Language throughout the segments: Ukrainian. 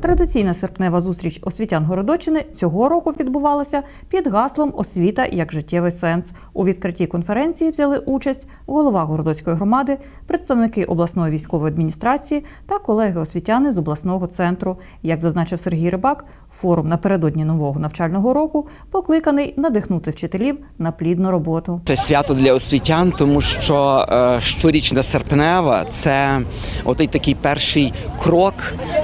Традиційна серпнева зустріч освітян Городочини цього року відбувалася під гаслом Освіта як життєвий сенс. У відкритті конференції взяли участь голова Городоцької громади, представники обласної військової адміністрації та колеги освітяни з обласного центру. Як зазначив Сергій Рибак, форум напередодні нового навчального року покликаний надихнути вчителів на плідну роботу. Це свято для освітян, тому що е, щорічна серпнева це отий такий перший крок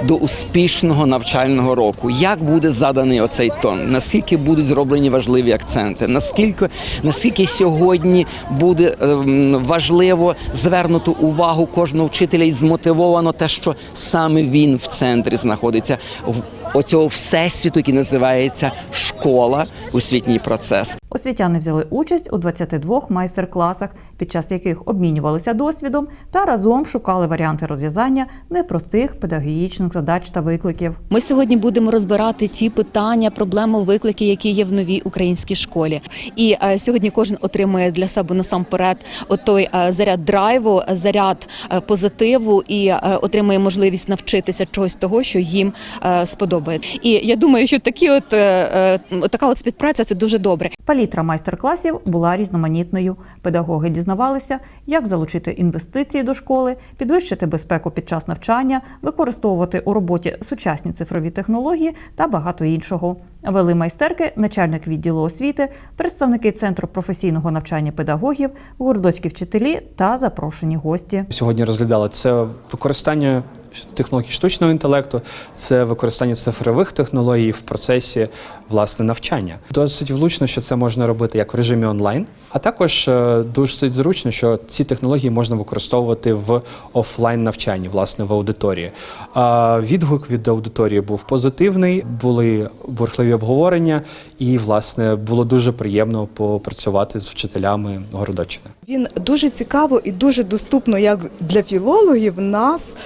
до успішного навчального року. Як буде заданий оцей тон? Наскільки будуть зроблені важливі акценти? Наскільки наскільки сьогодні буде ем, важливо звернути увагу кожного вчителя і змотивовано те, що саме він в центрі знаходиться в оцього всесвіту, який називається школа, освітній процес. Освітяни взяли участь у 22 майстер-класах, під час яких обмінювалися досвідом та разом шукали варіанти розв'язання непростих педагогічних задач та викликів. Ми сьогодні будемо розбирати ті питання, проблеми, виклики, які є в новій українській школі. І е, сьогодні кожен отримує для себе насамперед той е, заряд драйву, заряд е, позитиву і е, отримує можливість навчитися чогось того, що їм е, сподобається. І я думаю, що такі, от е, е, така от співпраця це дуже добре. Палітра майстер-класів була різноманітною. Педагоги дізнавалися, як залучити інвестиції до школи, підвищити безпеку під час навчання, використовувати у роботі сучасні цифрові технології та багато іншого. Вели майстерки начальник відділу освіти, представники центру професійного навчання педагогів, городоцькі вчителі та запрошені гості. Сьогодні розглядали це використання технологій штучного інтелекту, це використання цифрових технологій в процесі власне навчання. Досить влучно, що це можна робити як в режимі онлайн, а також е, досить зручно, що ці технології можна використовувати в офлайн навчанні, власне, в аудиторії. А відгук від аудиторії був позитивний, були бурхливі обговорення, і власне було дуже приємно попрацювати з вчителями Городочини. Він дуже цікаво і дуже доступно, як для філологів, нас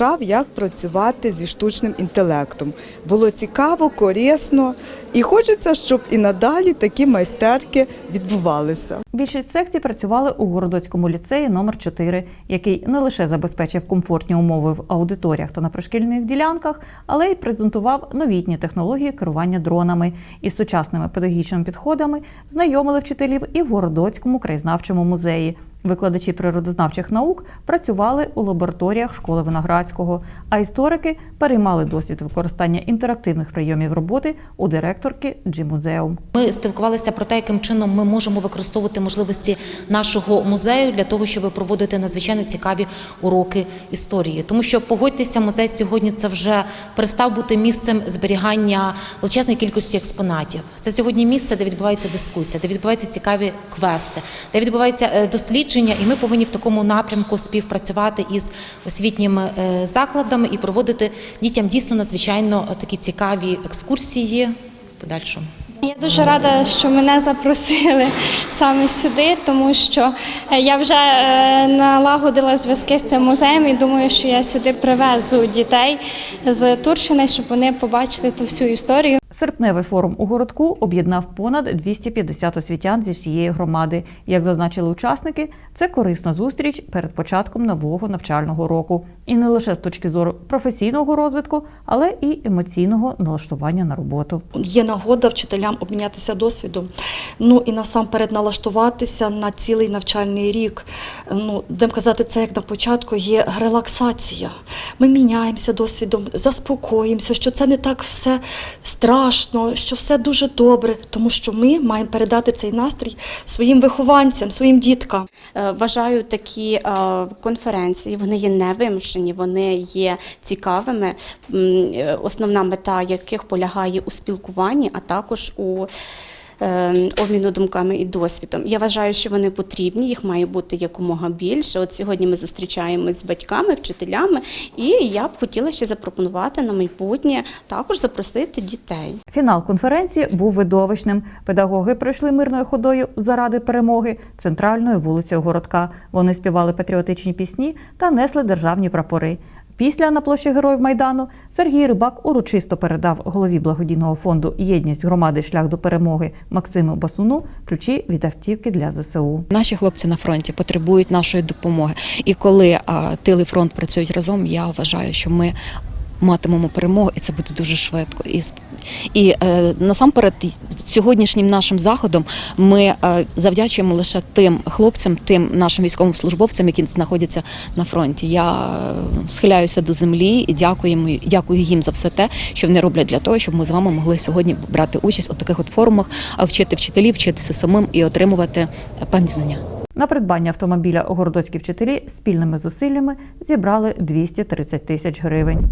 навчав, як працювати зі штучним інтелектом. Було цікаво, корисно, і хочеться, щоб і надалі такі майстерки відбувалися. Більшість секцій працювали у Городоцькому ліцеї номер 4 який не лише забезпечив комфортні умови в аудиторіях та на пришкільних ділянках, але й презентував новітні технології керування дронами. Із сучасними педагогічними підходами знайомили вчителів і в Городоцькому краєзнавчому музеї. Викладачі природознавчих наук працювали у лабораторіях школи Виноградського, а історики переймали досвід використання інтерактивних прийомів роботи у директорки Джі-музеум. Ми спілкувалися про те, яким чином ми можемо використовувати можливості нашого музею для того, щоб проводити надзвичайно цікаві уроки історії. Тому що погодьтеся, музей сьогодні це вже перестав бути місцем зберігання величезної кількості експонатів. Це сьогодні місце, де відбувається дискусія, де відбуваються цікаві квести, де відбуваються е, дослідження, і ми повинні в такому напрямку співпрацювати із освітніми е, закладами і проводити дітям дійсно надзвичайно такі цікаві екскурсії в. Я дуже рада, що мене запросили саме сюди, тому що е, я вже е, налагодила зв'язки з цим музеєм і думаю, що я сюди привезу дітей з Турщини, щоб вони побачили ту всю історію. Серпневий форум у городку об'єднав понад 250 освітян зі всієї громади. Як зазначили учасники, це корисна зустріч перед початком нового навчального року. І не лише з точки зору професійного розвитку, але і емоційного налаштування на роботу. Є нагода вчителям обмінятися досвідом. Ну і насамперед налаштуватися на цілий навчальний рік. Ну, будемо казати, це як на початку є релаксація. Ми міняємося досвідом, заспокоїмося, що це не так все страшно, що все дуже добре, тому що ми маємо передати цей настрій своїм вихованцям, своїм діткам. Е, Вважаю такі е, конференції, вони є невимушені, вони є цікавими. Е, Основна мета яких полягає у спілкуванні, а також у обміну думками і досвідом. Я вважаю, що вони потрібні, їх має бути якомога більше. От сьогодні ми зустрічаємось з батьками, вчителями, і я б хотіла ще запропонувати на майбутнє також запросити дітей. Фінал конференції був видовищним. Педагоги пройшли мирною ходою заради перемоги центральною вулицею городка. Вони співали патріотичні пісні та несли державні прапори. Після на площі Героїв Майдану Сергій Рибак урочисто передав голові благодійного фонду Єдність громади шлях до перемоги Максиму Басуну ключі від автівки для ЗСУ. Наші хлопці на фронті потребують нашої допомоги. І коли а, тили фронт працюють разом, я вважаю, що ми матимемо перемогу, і це буде дуже швидко. І, і е, насамперед, сьогоднішнім нашим заходом ми е, завдячуємо лише тим хлопцям, тим нашим військовим службовцям, які знаходяться на фронті. Я е, схиляюся до землі і дякую, їм- дякую їм за все те, що вони роблять для того, щоб ми з вами могли сьогодні брати участь у таких от форумах, вчити вчителів, вчитися самим і отримувати певні знання. На придбання автомобіля городоцькі вчителі спільними зусиллями зібрали 230 тисяч гривень.